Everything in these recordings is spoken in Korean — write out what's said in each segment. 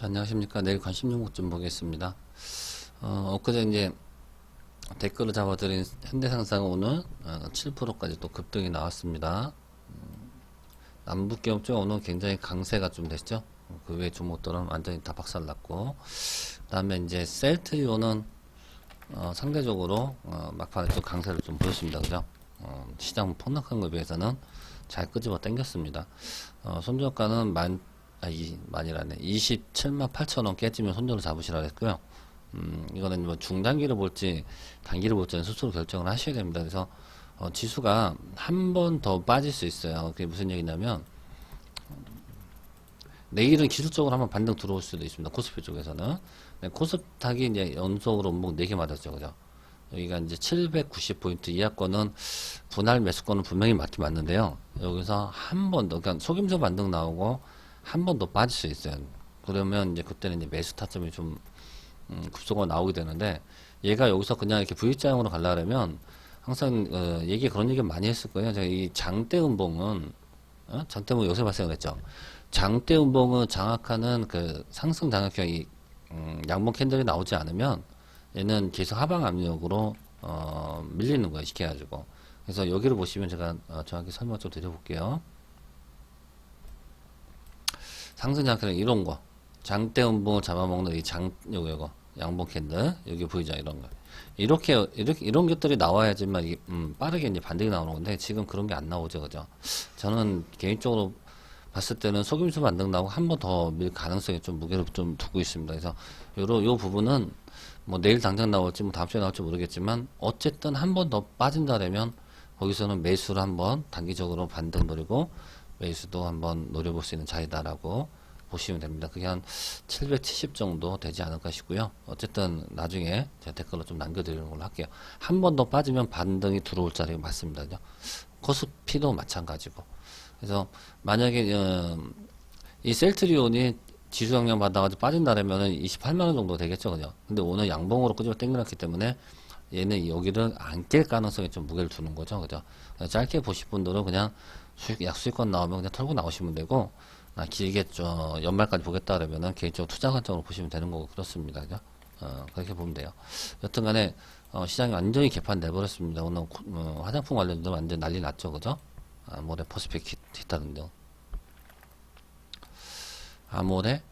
자, 안녕하십니까. 내일 관심 종목 좀 보겠습니다. 어, 엊그제 이제 댓글을 잡아드린 현대상상 오늘 어, 7%까지 또 급등이 나왔습니다. 음, 남북기업 쪽 오늘 굉장히 강세가 좀 됐죠. 그 외 종목들은 완전히 다 박살났고, 그 다음에 이제 셀트리온은 어, 상대적으로 어, 막판에 또 강세를 좀 보였습니다. 그죠? 어, 시장 폭락한 것에 비해서는 잘 끄집어 당겼습니다. 어, 손절가는 만, 아, 이, 만이라네. 27만 8천 원 깨지면 손절을 잡으시라 했고요. 음, 이거는 뭐 중단기를 볼지 단기를 볼지는 스스로 결정을 하셔야 됩니다. 그래서 어, 지수가 한 번 더 빠질 수 있어요. 그게 무슨 얘기냐면 내일은 기술적으로 한번 반등 들어올 수도 있습니다. 코스피 쪽에서는. 네, 코스닥이 이제 연속으로 목 4개 맞았죠. 그죠? 여기가 이제 790포인트 이하권은 분할 매수권은 분명히 맞긴 맞는데요. 여기서 한 번 더, 그러니까 속임수 반등 나오고 한 번 더 빠질 수 있어요. 그러면 이제 그때는 이제 매수 타점이 좀 음, 급속으로 나오게 되는데 얘가 여기서 그냥 이렇게 V자형으로 가려면 항상 어, 얘기 그런 얘기 많이 했을 거예요. 제가 이 장대 음봉은 어? 장대 음봉 요새 발생을 했죠. 장대 음봉을 장악하는 그 상승 장악형이 음, 양봉 캔들이 나오지 않으면 얘는 계속 하방 압력으로 어, 밀리는 거예요. 쉽게 가지고. 그래서 여기를 보시면 제가 어, 정확히 설명 좀 드려볼게요. 상승 장악형 이런 거. 장대 음봉을 잡아먹는 이 장 요거 요거. 양봉 캔들. 여기 보이죠 이런 거. 이렇게 이렇게 이런 것들이 나와야지만 이게 음, 빠르게 이제 반등이 나오는 건데 지금 그런 게 안 나오죠. 그죠? 저는 개인적으로 봤을 때는 속임수 반등 나오고 한 번 더 밀 가능성이 좀 무게를 좀 두고 있습니다. 그래서 요로 요 부분은 뭐 내일 당장 나올지 뭐 다음 주에 나올지 모르겠지만 어쨌든 한 번 더 빠진다라면 거기서는 매수를 한번 단기적으로 반등 노리고 매수도 한번 노려볼 수 있는 자리다라고 보시면 됩니다. 그게 한 770 정도 되지 않을까 싶고요. 어쨌든 나중에 제가 댓글로 좀 남겨드리는 걸로 할게요. 한 번 더 빠지면 반등이 들어올 자리가 맞습니다. 코스피도 마찬가지고. 그래서 만약에 어, 이 셀트리온이 지수 영향 받아가지고 빠진다라면은 28만 원 정도 되겠죠, 그죠? 근데 오늘 양봉으로 끄집어 당겨놨기 때문에 얘는 여기를 안 깰 가능성이 좀 무게를 두는 거죠, 그죠? 짧게 보실 분들은 그냥 수익, 약수익권 나오면 그냥 털고 나오시면 되고, 아, 길게 저 연말까지 보겠다 그러면은 개인적으로 투자 관점으로 보시면 되는 거고 그렇습니다. 그죠? 어, 그렇게 보면 돼요. 여튼간에 어, 시장이 완전히 개판 내버렸습니다. 오늘 고- 어, 화장품 관련도 완전 난리 났죠, 그죠? 아, 모레 퍼시픽 히- 히타 등 아모레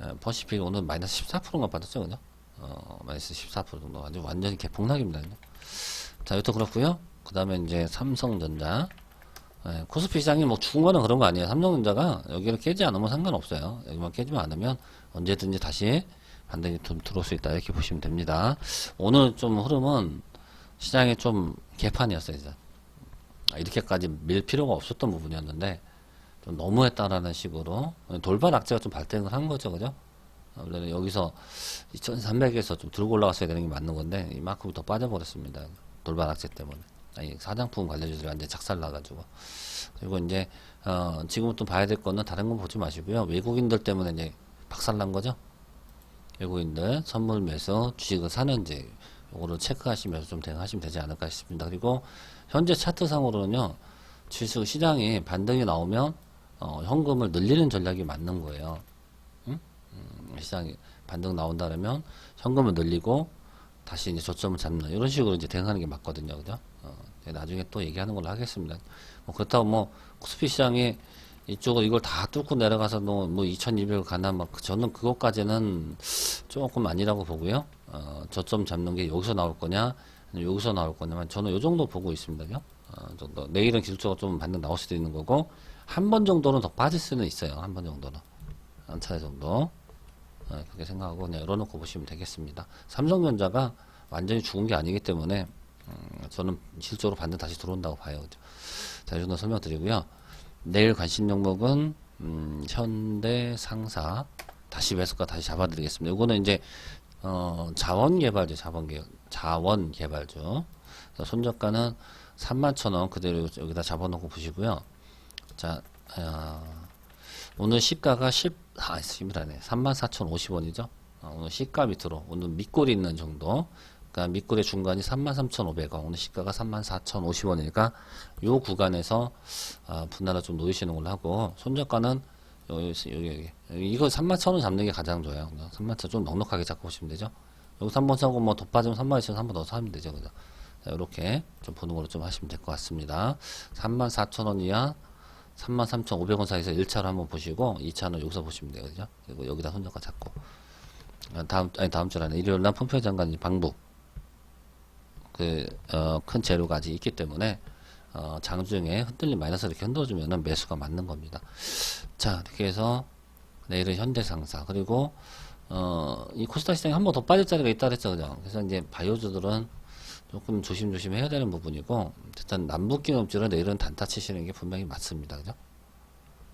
어, 퍼시픽 오늘 마이너스 14%가 빠졌죠, 그죠? 어, 마이너스 14% 정도 아주 완전히 개폭락입니다. 그죠? 자, 여튼 그렇고요. 그 다음에 이제 삼성전자 예, 코스피 시장이 뭐 죽은 거는 그런 거 아니에요. 삼성전자가 여기를 깨지 않으면 상관없어요. 여기만 깨지면 않으면 언제든지 다시 반등이 좀 들어올 수 있다. 이렇게 보시면 됩니다. 오늘 좀 흐름은 시장이 좀 개판이었어요. 이제. 아, 이렇게까지 밀 필요가 없었던 부분이었는데 좀 너무했다라는 식으로 돌발 악재가 좀 발생을 한 거죠. 그죠? 아, 원래는 여기서 2300에서 좀 들고 올라갔어야 되는 게 맞는 건데 이만큼 더 빠져버렸습니다. 돌발 악재 때문에. 아니, 사장품 관련주들이 완전 작살 나가지고. 그리고 이제, 어, 지금부터 봐야 될 거는 다른 건 보지 마시고요. 외국인들 때문에 이제 박살 난 거죠. 외국인들 선물 매수 주식을 사는지, 요거를 체크하시면서 좀 대응하시면 되지 않을까 싶습니다. 그리고 현재 차트상으로는요, 지수 시장이 반등이 나오면, 어, 현금을 늘리는 전략이 맞는 거예요. 응? 음, 시장이 반등 나온다면 현금을 늘리고 다시 이제 저점을 잡는 이런 식으로 이제 대응하는 게 맞거든요, 그죠? 어, 제가 나중에 또 얘기하는 걸로 하겠습니다. 뭐 그렇다고 뭐 코스피 시장이 이쪽을 이걸 다 뚫고 내려가서 뭐, 뭐 2,200을 가나 막 저는 그것까지는 조금 아니라고 보고요. 어, 저점 잡는 게 여기서 나올 거냐, 여기서 나올 거냐만 저는 요 정도 보고 있습니다, 그죠? 어, 정도. 내일은 기술적으로 좀 반등 나올 수도 있는 거고 한 번 정도는 더 빠질 수는 있어요. 한 번 정도는 한 차례 정도. 어, 그렇게 생각하고 그냥 열어놓고 보시면 되겠습니다. 삼성전자가 완전히 죽은 게 아니기 때문에 음, 저는 실적으로 반등 다시 들어온다고 봐요. 자, 이 정도 설명드리고요. 내일 관심 종목은 음, 현대 상사 다시 매수가 다시 잡아드리겠습니다. 이거는 이제 어, 자원 개발주, 자원 개 자원 개발주. 손저가는 31,000원 그대로 여기다 잡아놓고 보시고요. 자, 어, 오늘 시가가 10, 아, 10이라네. 34,050원이죠. 어, 오늘 시가 밑으로, 오늘 밑골이 있는 정도. 그러니까 밑골의 중간이 33,500원. 오늘 시가가 34,050원이니까 요 구간에서 아, 분할을 좀 놓으시는 걸로 하고 손저가는 여기, 여기, 여기. 이거 3만1원 잡는 게 가장 좋아요. 3만1 좀 넉넉하게 잡고 보시면 되죠. 여기서 한번 사고 뭐더 빠지면 3만 2천 한번 더 사면 되죠. 그죠? 자, 이렇게 좀 보는 걸로 좀 하시면 될 것 같습니다. 3만 4천 원 이하 3만 3,500원 사이에서 1차로 한번 보시고 2차는 여기서 보시면 돼요. 그죠? 그리고 여기다 손절가 잡고 아, 다음 아니 다음 주에 아니라 일요일 날 폼페이오 장관이 방북 그, 어, 큰 재료가 아직 있기 때문에, 어, 장중에 흔들림 마이너스 이렇게 흔들어주면은 매수가 맞는 겁니다. 자, 이렇게 해서 내일은 현대상사, 그리고, 어, 이 코스닥 시장이 한번 더 빠질 자리가 있다 그랬죠, 그죠? 그래서 이제 바이오주들은 조금 조심조심 해야 되는 부분이고, 일단 남북기업주는 내일은 단타 치시는 게 분명히 맞습니다, 그죠?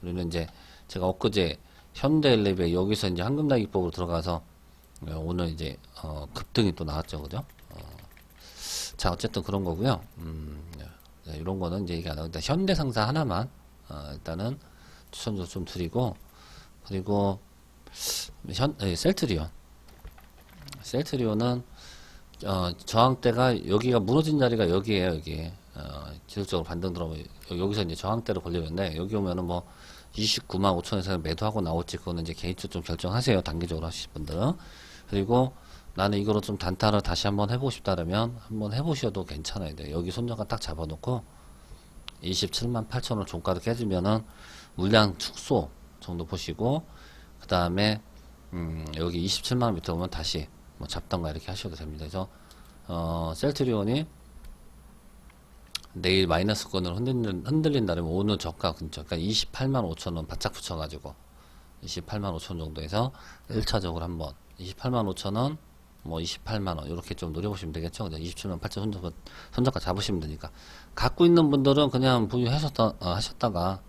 우리는 이제 제가 엊그제 현대엘리베 여기서 이제 황금달 기법으로 들어가서 어, 오늘 이제 어, 급등이 또 나왔죠, 그죠? 자, 어쨌든 그런 거고요. 음, 네, 이런 거는 이제 얘기 안 하고, 일단 현대 상사 하나만, 어, 일단은 추천도 좀 드리고, 그리고, 현, 예, 셀트리온. 셀트리온은, 어, 저항대가, 여기가 무너진 자리가 여기에요, 여기. 어, 지속적으로 반등 들어오면, 여기서 이제 저항대로 걸리는데, 여기 오면은 뭐, 29만 5천에서 매도하고 나올지, 그거는 이제 개인적으로 좀 결정하세요. 단기적으로 하실 분들은. 그리고, 나는 이거로 좀 단타를 다시 한번 해보고 싶다면 한번 해보셔도 괜찮아요. 네, 여기 손절가 딱 잡아놓고 27만 8천원 종가를 깨지면은 물량 축소 정도 보시고 그 다음에 음, 여기 27만원 밑에 오면 다시 뭐 잡던가 이렇게 하셔도 됩니다. 그래서 어, 셀트리온이 내일 마이너스권을 흔들린, 흔들린다면 오늘 저가 근처 그러니까 28만 5천원 바짝 붙여가지고 28만 5천 정도에서 1차적으로 한번 28만 5천원 뭐 28만 원 이렇게 좀 노려보시면 되겠죠? 그죠 27만 8천 손절가, 손절가 잡으시면 되니까. 갖고 있는 분들은 그냥 부유하셨다 어, 하셨다가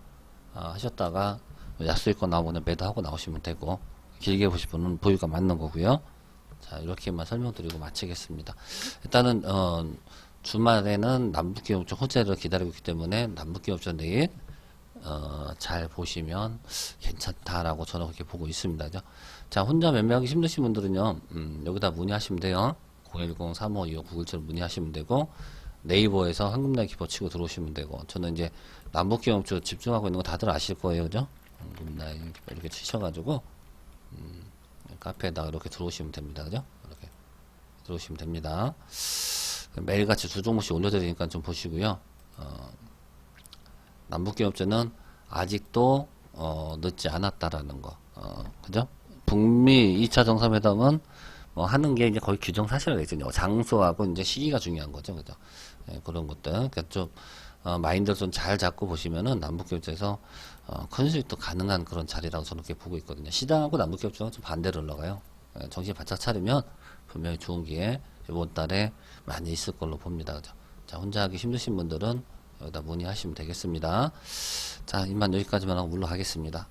어, 하셨다가 약수익권 나오면 매도하고 나오시면 되고 길게 보실 분은 보유가 맞는 거고요. 자 이렇게만 설명드리고 마치겠습니다. 일단은 어, 주말에는 남북기업청 호재를 기다리고 있기 때문에 남북기업청 내일 어, 잘 보시면 괜찮다라고 저는 그렇게 보고 있습니다. 자, 혼자 매매하기 힘드신 분들은요, 음, 여기다 문의하시면 돼요. 010-3525-917로 문의하시면 되고, 네이버에서 황금날 기포 치고 들어오시면 되고, 저는 이제 남북기업 쪽 집중하고 있는 거 다들 아실 거예요. 그죠? 황금날 기포 이렇게 치셔가지고, 음, 카페에다가 이렇게 들어오시면 됩니다. 그죠? 이렇게 들어오시면 됩니다. 매일같이 두 종목씩 올려드리니까 좀 보시고요. 어, 남북기업체는 아직도 어, 늦지 않았다라는 거, 어, 그죠? 북미 2차 정상회담은 뭐 하는 게 이제 거의 규정 사실화가 있거든요. 장소하고 이제 시기가 중요한 거죠, 그죠? 예, 그런 것들, 그러니까 좀 어, 마인드를 좀 잘 잡고 보시면은 남북기업체에서 어, 큰 수익도 가능한 그런 자리라고 저는 그렇게 보고 있거든요. 시장하고 남북기업체가 좀 반대로 올라가요. 예, 정신 바짝 차리면 분명히 좋은 기회 이번 달에 많이 있을 걸로 봅니다, 그죠? 자, 혼자 하기 힘드신 분들은 여기다 문의하시면 되겠습니다. 자, 이만 여기까지만 하고 물러가겠습니다.